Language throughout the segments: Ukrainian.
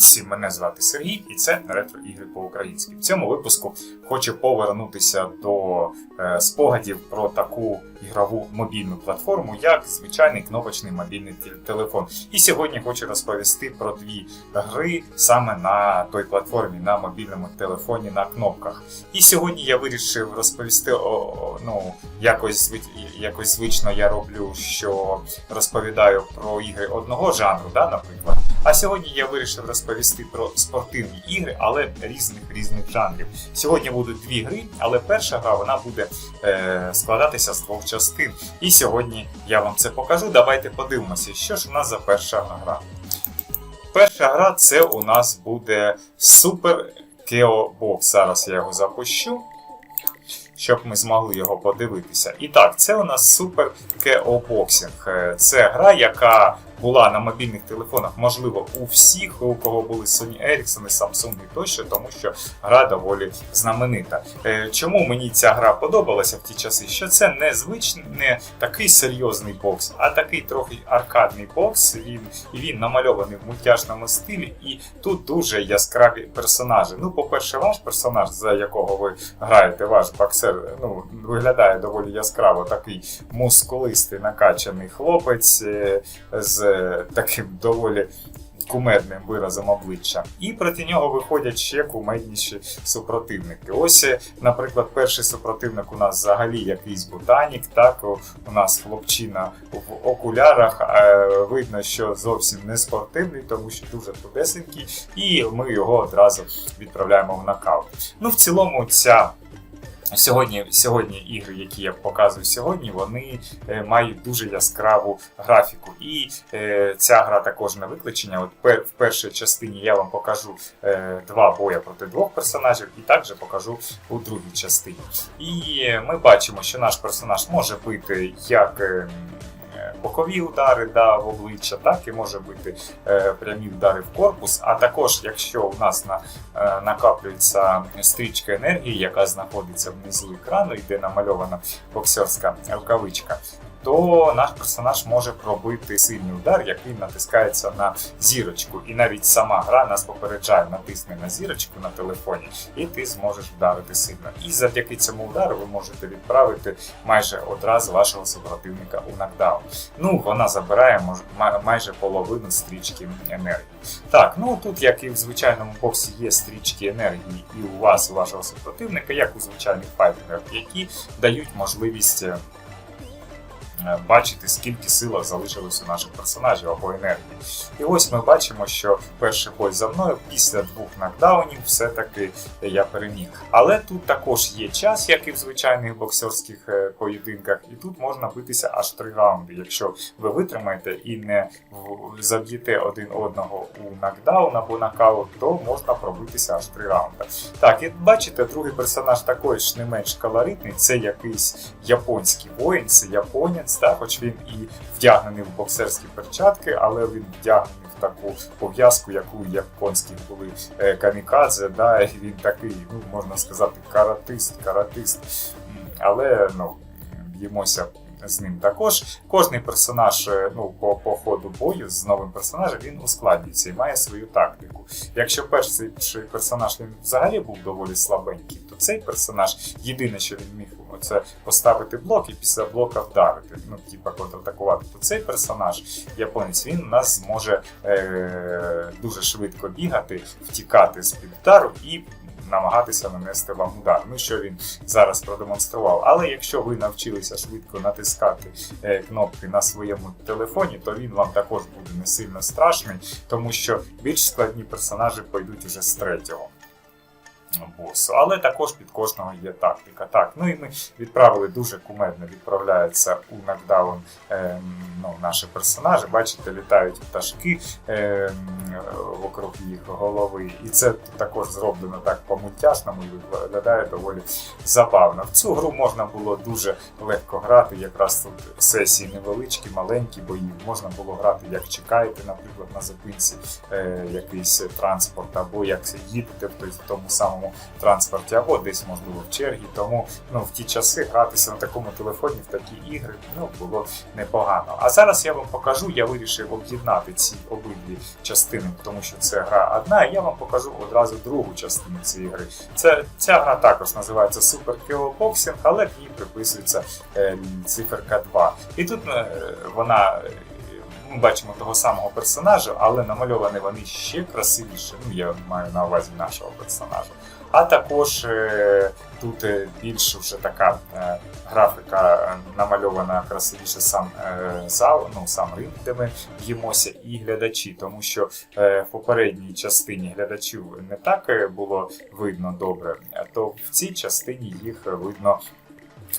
Привіт! Мене звати Сергій, і це ретро ігри по-українськи. В цьому випуску хочу повернутися до е, спогадів про таку ігрову мобільну платформу, як звичайний кнопочний мобільний телефон. І сьогодні хочу розповісти про дві гри саме на той платформі, на мобільному телефоні на кнопках. І сьогодні я вирішив розповісти о, о, ну, якось, якось звично я роблю, що розповідаю про ігри одного жанру, да, наприклад. А сьогодні я вирішив розповісти про спортивні ігри, але різних різних жанрів. Сьогодні будуть дві гри, але перша гра вона буде е, складатися з двох частин. І сьогодні я вам це покажу. Давайте подивимося, що ж у нас за перша гра. Перша гра це у нас буде Super Keo Box. Зараз я його запущу. Щоб ми змогли його подивитися. І так, це у нас Super Boxing. Е, Це гра, яка була на мобільних телефонах, можливо, у всіх, у кого були Sony Ericsson, Samsung і тощо, тому що гра доволі знаменита. Е, Чому мені ця гра подобалася в ті часи? Що це не звичний, не такий серйозний бокс, а такий трохи аркадний бокс. Він він намальований в мультяшному стилі, і тут дуже яскраві персонажі. Ну, по-перше, ваш персонаж, за якого ви граєте, ваш боксер, ну виглядає доволі яскраво, такий мускулистий накачаний хлопець е, таким доволі. Кумедним виразом обличчя, і проти нього виходять ще кумедніші супротивники. Ось, е, наприклад, перший супротивник у нас взагалі якийсь ботанік. Так у у нас хлопчина в окулярах. е, Видно, що зовсім не спортивний, тому що дуже худесенький, і ми його одразу відправляємо в нокаут. Ну, в цілому, ця Сьогодні, сьогодні ігри, які я показую сьогодні, вони е, мають дуже яскраву графіку. І е, ця гра також не виключення. От пер, в першій частині я вам покажу е, два боя проти двох персонажів, і також покажу у другій частині. І е, ми бачимо, що наш персонаж може бити як. е, Бокові удари да, в обличчя, так і може бути е, прямі удари в корпус. А також, якщо у нас на е, накаплюється стрічка енергії, яка знаходиться внизу екрану, і де намальована боксерська рукавичка, то наш персонаж може пробити сильний удар, який натискається на зірочку. І навіть сама гра нас попереджає, натисни на зірочку на телефоні, і ти зможеш вдарити сильно. І завдяки цьому удару ви можете відправити майже одразу вашого супротивника у нокдаун. Ну, вона забирає майже половину стрічки енергії. Так, ну тут, як і в звичайному боксі, є стрічки енергії і у вас, у вашого супротивника, як у звичайних файтингах, які дають можливість. Е, Бачити, скільки сила залишилось у наших персонажів або енергії. І ось ми бачимо, що перший бой за мною після двох нокдаунів все-таки я переміг. Але тут також є час, як і в звичайних боксерських е, поєдинках, і тут можна битися аж три раунди. Якщо ви витримаєте і не заб'єте один одного у нокдаун або нокаут, то можна пробитися аж три раунди. Так, і бачите, другий персонаж також не менш колоритний. Це якийсь японський воїн, це японець, так, хоч він і вдягнений в боксерські перчатки, але він вдягнений в таку пов'язку, яку у японських були е, камікадзе, да, він такий, ну можна сказати, каратист, каратист. Але ну, б'ємося з ним також. Кожний персонаж е, ну, по, по ходу бою з новим персонажем він ускладнюється і має свою тактику. Якщо перший персонаж він взагалі був доволі слабенький, то цей персонаж єдине, що він міг це поставити блок і після блока вдарити, ну типа контратакувати. То цей персонаж, японець, він нас зможе е- дуже швидко бігати, втікати з під удару і. Намагатися нанести вам удар, ну що він зараз продемонстрував. Але якщо ви навчилися швидко натискати е, кнопки на своєму телефоні, то він вам також буде не сильно страшний, тому що більш складні персонажі пойдуть уже з третього босу. Але також під кожного є тактика. Так, ну і ми відправили дуже кумедно, відправляється у нокдаун е, ну, наші персонажі. Бачите, літають пташки е, вокруг їх голови. І це також зроблено так по-мультяшному і виглядає доволі забавно. В цю гру можна було дуже легко грати. Якраз тут сесії невеличкі, маленькі бої. Можна було грати, як чекаєте, наприклад, на зупинці е, якийсь транспорт, або як їдете в тому самому громадському транспорті або десь, можливо, в чергі. Тому ну, в ті часи гратися на такому телефоні в такі ігри ну, було непогано. А зараз я вам покажу, я вирішив об'єднати ці обидві частини, тому що це гра одна, і я вам покажу одразу другу частину цієї гри. Це, ця гра також називається Super Hero Boxing, але в ній приписується е, циферка 2. І тут е, вона. Ми бачимо того самого персонажа, але намальовані вони ще красивіше. Ну, я маю на увазі нашого персонажа. А також е, тут е, більш вже така е, графіка намальована красивіше сам зал, ну сам ринг, де ми б'ємося, і глядачі, тому що в попередній частині глядачів не так було видно добре, то в цій частині їх видно.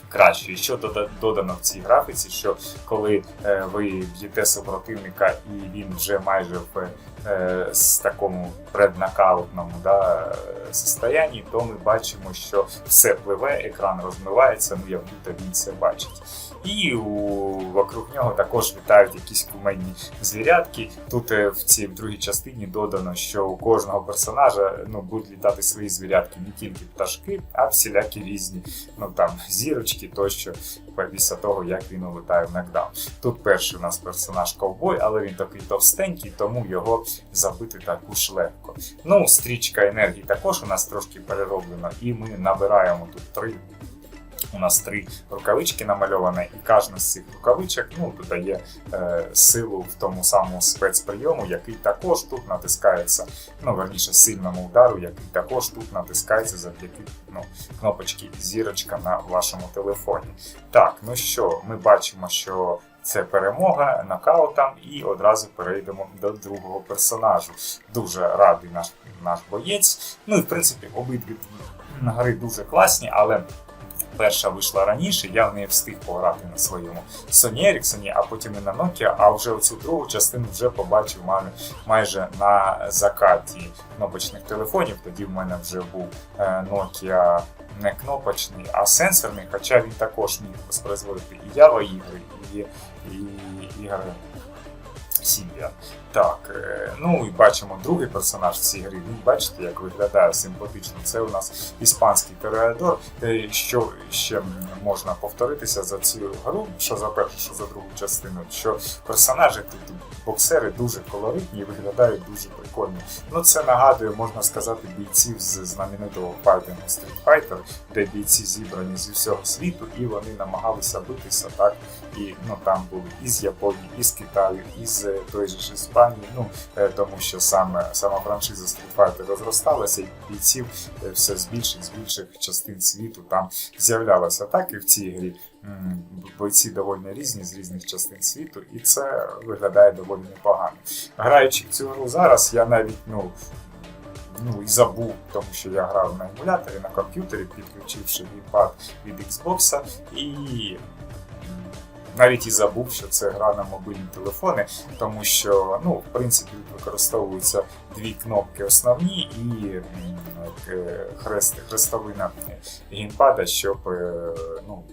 Краще, І що дода- додано в цій графіці, що коли е, ви б'єте супротивника і він вже майже в е, з такому преднокаутному да, е, состоянні, то ми бачимо, що все пливе, екран розмивається, ну як будто він це бачить. І у, вокруг нього також літають якісь куменні звірятки. Тут е, в цій другій частині додано, що у кожного персонажа ну, будуть літати свої звірятки, не тільки пташки, а всілякі різні, ну там зірочки тощо, після того, як він улетає в нокдаун. Тут перший у нас персонаж ковбой, але він такий товстенький, тому його забити також легко. Ну, стрічка енергії також у нас трошки перероблена, і ми набираємо тут три. У нас три рукавички намальовані, і кожна з цих рукавичок ну, додає е, силу в тому самому спецприйому, який також тут натискається, ну верніше сильному удару, який також тут натискається завдяки ну, кнопочки зірочка на вашому телефоні. Так, ну що, ми бачимо, що це перемога нокаутом, і одразу перейдемо до другого персонажу. Дуже радий наш, наш боєць. Ну і в принципі обидві гри дуже класні, але. Перша вийшла раніше, я в неї встиг пограти на своєму Sony Ericsson, а потім і на Nokia, а вже оцю другу частину вже побачив май- майже на закаті кнопочних телефонів. Тоді в мене вже був е, Nokia не кнопочний, а сенсорний, хоча він також міг воспроизводити і Java ігри, і, і ігри Symbian. Так, е, ну і бачимо другий персонаж в цій грі. Він бачите, як виглядає симпатично. Це у нас іспанський Тореадор. Е, Що ще можна повторитися за цю гру, що за першу, що за другу частину, що персонажі тут боксери дуже колоритні і виглядають дуже прикольно. Ну це нагадує, можна сказати, бійців з знаменитого файтингу Street Fighter, де бійці зібрані зі всього світу, і вони намагалися битися так. І ну там були із Японії, із Китаю, із е, той же ж Іспанії. Ну е, тому що саме сама франшиза Street Fighter розросталася, і бійців е, все з більших з більших частин світу там з'являлося. Так і в цій грі бойці доволі різні з різних частин світу, і це виглядає доволі непогано. Граючи в цю гру зараз, я навіть ну. Ну і забув, тому що я грав на емуляторі на комп'ютері, підключивши геймпад від Xbox, і навіть і забув, що це гра на мобільні телефони, тому що ну, в принципі використовуються дві кнопки основні і е, хрест, хрестовина геймпада, щоб е, ну,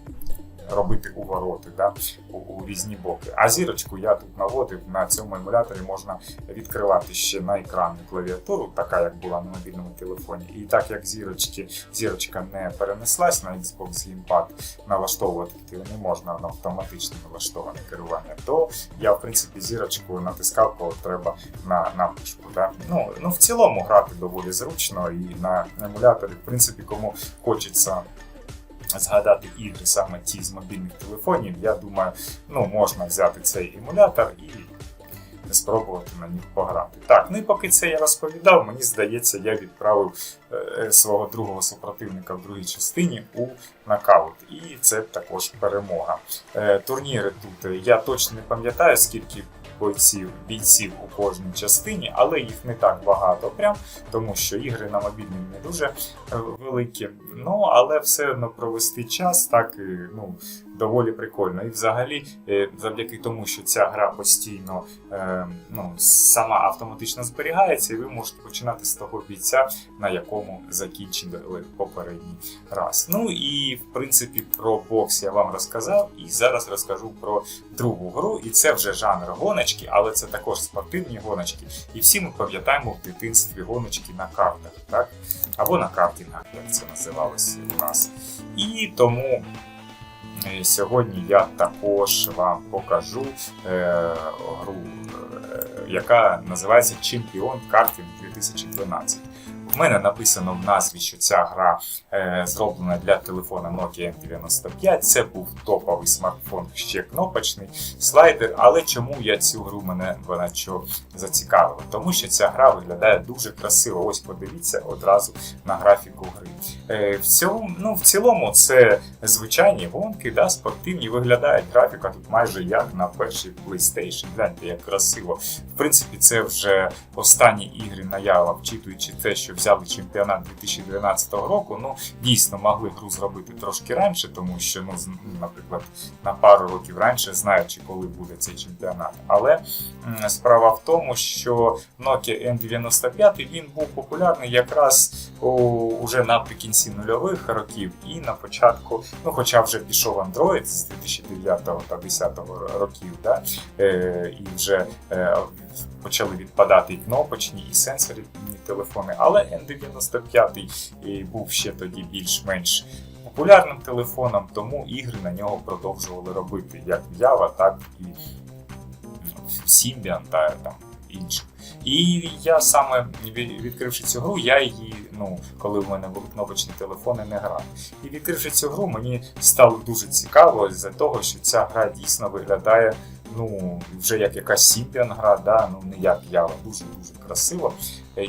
робити увороти да, у, у різні боки. А зірочку я тут наводив на цьому емуляторі можна відкривати ще на екранну клавіатуру, така як була на мобільному телефоні. І так як зірочки, зірочка не перенеслась на Xbox Gamepad, налаштовувати не можна на автоматично налаштоване керування, то я в принципі зірочку натискав, коли треба на, на мишку. Да? Ну, ну, в цілому грати доволі зручно і на емуляторі, в принципі, кому хочеться згадати ігри саме ті з мобільних телефонів, я думаю, ну можна взяти цей емулятор і спробувати на них пограти. Так, ну і поки це я розповідав, мені здається, я відправив е, свого другого супротивника в другій частині у нокаут. І це також перемога. Е, турніри тут е, я точно не пам'ятаю, скільки. Бойців, бійців у кожній частині, але їх не так багато, прям тому що ігри на мобільному не дуже е, великі. Ну але все одно провести час, так і ну доволі прикольно. І взагалі, е, завдяки тому, що ця гра постійно е, ну, сама автоматично зберігається, і ви можете починати з того бійця, на якому закінчили попередній раз. Ну і в принципі про бокс я вам розказав, і зараз розкажу про другу гру. І це вже жанр гоночки, але це також спортивні гоночки. І всі ми пам'ятаємо в дитинстві гоночки на картах, так? Або на картингах, як це називалося у нас. І тому сьогодні я також вам покажу е, гру, е, яка називається Чемпіон картинг 2012. У мене написано в назві, що ця гра е, зроблена для телефона Nokia N95. Це був топовий смартфон, ще кнопочний слайдер. Але чому я цю гру мене вона що зацікавила? Тому що ця гра виглядає дуже красиво. Ось подивіться одразу на графіку гри. Е, в, цілому, ну, в цілому це звичайні гонки, да, спортивні. Виглядає графіка тут майже як на першій PlayStation. Гляньте, як красиво. В принципі, це вже останні ігри наява, вчитуючи те, що взяли чемпіонат 2012 року. Ну, дійсно могли гру зробити трошки раніше, тому що, ну, наприклад, на пару років раніше, знаючи, коли буде цей чемпіонат. Але справа в тому, що Nokia N95 він був популярний якраз у, уже наприкінці нульових років і на початку, ну хоча вже пішов Android з 2009 та 2010 років, да, е, і вже е, почали відпадати і кнопочні, і сенсорні телефони, але N95 був ще тоді більш-менш популярним телефоном, тому ігри на нього продовжували робити як в Java, так і в Symbian та там інших. І я саме відкривши цю гру, я її, ну, коли в мене були кнопочні телефони, не грав. І відкривши цю гру, мені стало дуже цікаво з-за того, що ця гра дійсно виглядає ну, вже як якась Symbian гра, да? ну не як ява, дуже-дуже красиво.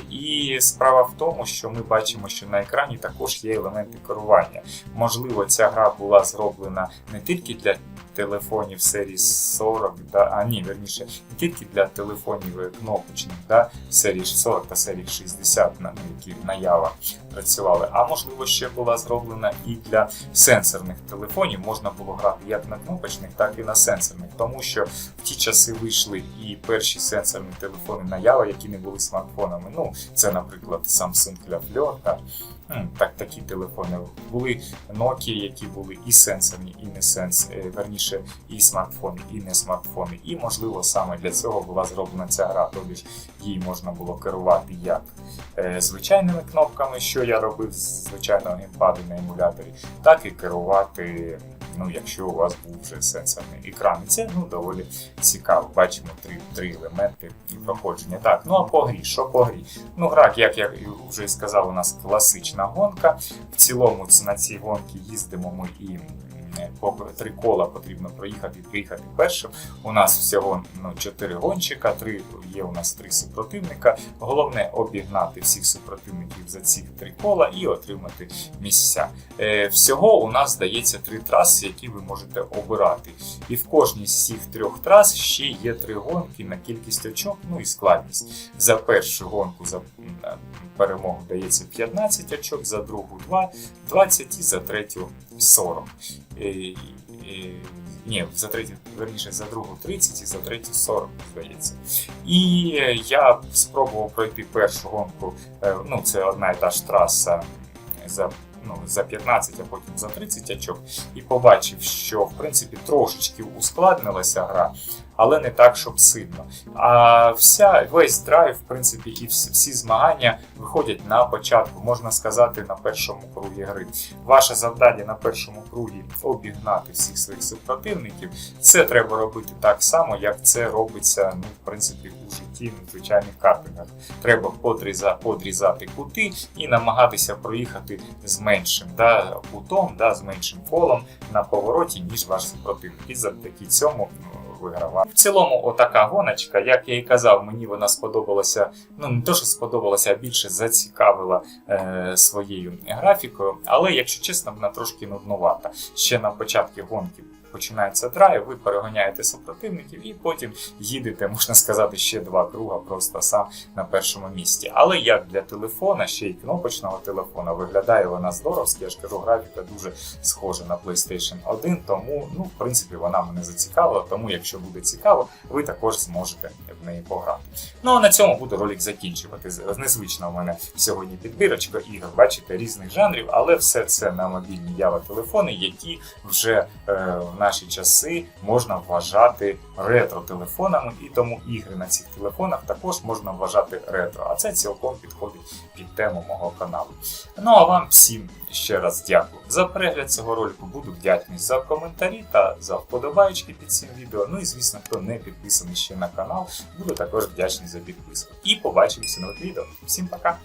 І справа в тому, що ми бачимо, що на екрані також є елементи керування. Можливо, ця гра була зроблена не тільки для телефонів серії 40, да, а ні, верніше, не тільки для телефонів кнопочних, да, серії 40 та серії 60, на які наява працювали, а можливо ще була зроблена і для сенсорних телефонів. Можна було грати як на кнопочних, так і на сенсорних, тому що в ті часи вийшли і перші сенсорні телефони наява, які не були смартфонами. Ну, це, наприклад, Samsung м, так, такі телефони. Були Nokia, які були і сенсорні, і не сенс, е, верніше, і смартфони, і не смартфони. І, можливо, саме для цього була зроблена ця гра, Тобі ж її можна було керувати як е, звичайними кнопками, що я робив з звичайного геймпаду на емуляторі, так і керувати, ну, якщо у вас був вже сенсорний екран. І це ну, доволі цікаво. Бачимо три, три елементи проходження. Так, ну а по грі, що по грі? Ну, гра, як я вже сказав, у нас класична гонка. В цілому на цій гонці їздимо ми і три кола потрібно проїхати приїхати першим. У нас всього ну, чотири гонщика, три є у нас три супротивника. Головне обігнати всіх супротивників за ці три кола і отримати місця. Е, всього у нас здається три траси, які ви можете обирати. І в кожній з цих трьох трас ще є три гонки на кількість очок, ну і складність. За першу гонку за е, перемогу дається 15 очок, за другу 2, 20 і за третю 40. Е, е, ні, за третю, верніше, за другу 30 і за третю 40, здається. І я спробував пройти першу гонку, е, ну це одна і та ж траса за, ну, за 15, а потім за 30 очок, і побачив, що в принципі трошечки ускладнилася гра, але не так, щоб сильно. А вся весь драйв, в принципі, і всі, всі змагання виходять на початку, можна сказати, на першому кругі гри. Ваше завдання на першому кругі обігнати всіх своїх супротивників. Це треба робити так само, як це робиться, ну, в принципі, у житті на звичайних картингах. Треба подріза, подрізати кути і намагатися проїхати з меншим да, кутом, да, з меншим колом на повороті, ніж ваш супротивник. І завдяки цьому ну. В цілому, отака гоночка, як я і казав, мені вона сподобалася. Ну не то, що сподобалася, а більше зацікавила е, своєю графікою. Але, якщо чесно, вона трошки нуднувата. Ще на початку гонки починається драйв, ви переганяєте супротивників і потім їдете, можна сказати, ще два круга просто сам на першому місці. Але як для телефона, ще й кнопочного телефона, виглядає вона здоровськи. Я ж кажу, графіка дуже схожа на PlayStation 1, тому, ну, в принципі, вона мене зацікавила. Тому, якщо буде цікаво, ви також зможете в неї пограти. Ну а на цьому буду ролик закінчувати. Незвична у мене сьогодні підбірочка ігор, бачите, різних жанрів, але все це на мобільні ява телефони, які вже е, в наші часи можна вважати ретро-телефонами, і тому ігри на цих телефонах також можна вважати ретро. А це цілком підходить під тему мого каналу. Ну а вам всім ще раз дякую за перегляд цього ролику. Буду вдячний за коментарі та за вподобайки під цим відео. Ну і звісно, хто не підписаний ще на канал, буду також вдячний за підписку. І побачимося нових відео. Всім пока!